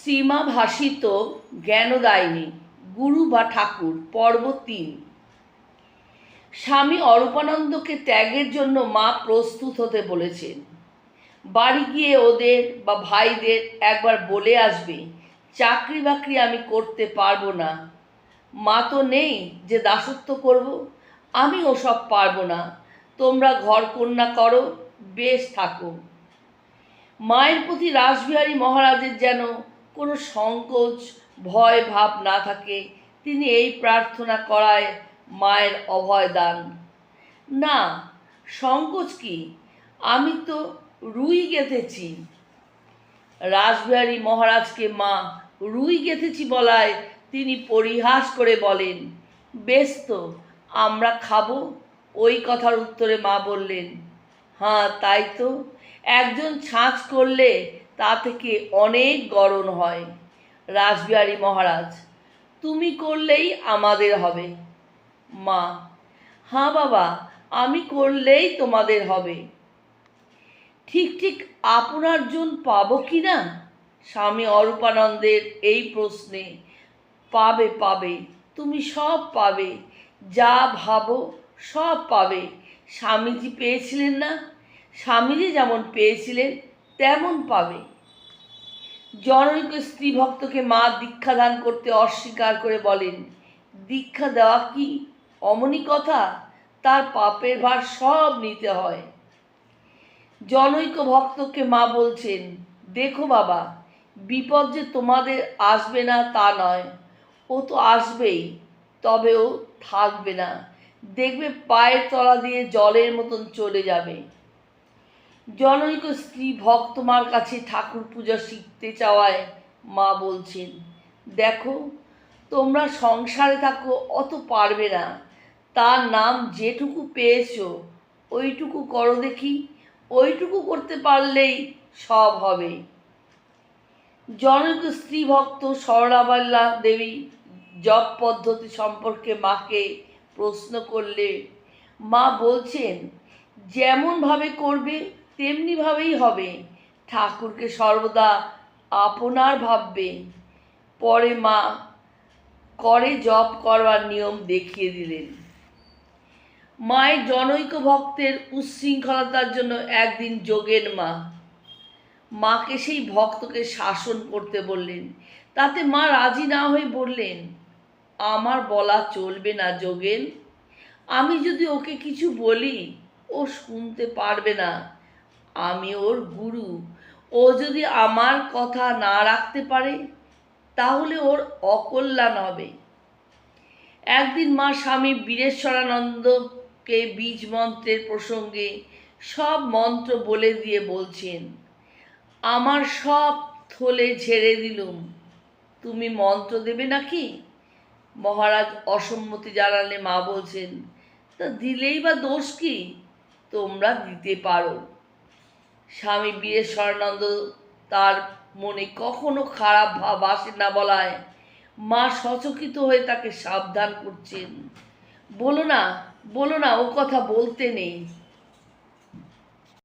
শ্রীমা ভাসিত জ্ঞানদায়িনী, গুরু বা ঠাকুর, পর্ব তিন। স্বামী অরূপানন্দকে ত্যাগের জন্য মা প্রস্তুত হতে বলেছেন। বাড়ি গিয়ে ওদের বা ভাইদের একবার বলে আসবে চাকরি বাকরি আমি করতে পারব না। মা তো নেই যে দাসত্ব করব, আমি ওসব পারব না। তোমরা ঘর কন্যা করো, বেশ থাকো। মায়ের প্রতি রাসবিহারী মহারাজের যেন কোনো সংকোচ, ভয়, ভাব না থাকে। তিনি এই প্রার্থনা করায় মায়ের অভয় দান। না, সংকোচ কি? আমি তো রুই গেঁথেছি। রাসবিহারী মহারাজকে মা রুই গেঁথেছি বলায় তিনি পরিহাস করে বলেন, বেশ তো, আমরা খাব। ওই কথার উত্তরে মা বললেন হ্যাঁ তাই তো। একজন ছাঁচ করলে তা থেকে অনেক গরম হয়। রাসবিহারী মহারাজ, তুমি করলেই আমাদের হবে। মা হ্যাঁ বাবা, আমি করলেই তোমাদের হবে। ঠিক ঠিক আপনার জন পাবো কি না? স্বামী অরূপানন্দের এই প্রশ্নে, পাবে পাবে, তুমি সব পাবে, যা ভাবো সব পাবে। স্বামীজি পেয়েছিলেন না? স্বামীজি যেমন পেয়েছিলেন তেমন পাবে। জনৈক স্ত্রী ভক্তকে মা দীক্ষা দান করতে অস্বীকার করে বলেন, দীক্ষা দেওয়া কি অমনি কথা? তার পাপের ভার সব নিতে হয়। জনৈক ভক্তকে মা বলছেন, দেখো বাবা, বিপদ যে তোমাদের আসবে না তা নয়। ও তো আসবেই তবে ও থাকবে না। দেখবে পায়ের তলা দিয়ে জলের মতন চলে যাবে। জনৈক স্ত্রী ভক্ত মার কাছে ঠাকুর পূজা শিখতে চাওয়ায়, মা বলছেন, দেখো, তোমরা সংসারে থাকো, অত পারবে না। তার নাম যেটুকু পেয়েছ, ওইটুকু করো দেখি, ওইটুকু করতে পারলেই সব হবে জনৈক স্ত্রী ভক্ত সরলাবাল্লা দেবী জপ পদ্ধতি সম্পর্কে মাকে প্রশ্ন করলে, মা বলছেন, যেমনভাবে করবে তেমনিভাবেই হবে। ঠাকুরকে সর্বদা আপনার ভাববে। পরে মা করে জপ করবার নিয়ম দেখিয়ে দিলেন। মায়ের জনৈক ভক্তের উচ্ছৃঙ্খলতার জন্য একদিন যোগেন মা মাকে সেই ভক্তকে শাসন করতে বললেন। তাতে মা রাজি না হয়ে বললেন, আমার বলা চলবে না যোগেন। আমি যদি ওকে কিছু বলি, ও শুনতে পারবে না। আমি ওর গুরু। ও যদি আমার কথা না রাখতে পারে, তাহলে ওর অকল্যাণ হবে। একদিন মা স্বামী বীরেশ্বরানন্দকে বীজ মন্ত্রের প্রসঙ্গে সব মন্ত্র বলে দিয়ে বলছেন, আমার সব থলে ঝেড়ে দিলুম। তুমি মন্ত্র দেবে নাকি? মহারাজ অসম্মতি জানালে মা বলছেন, তা দিলেই বা দোষ কি? তোমরা দিতে পারো। স্বামী বীরেশ্বরানন্দ তার মনে কখনো খারাপ ভাব আসে না বলায়। মা সচকিত হয়ে তাকে সাবধান করছেন। বলো না বলো না, ও কথা বলতে নেই।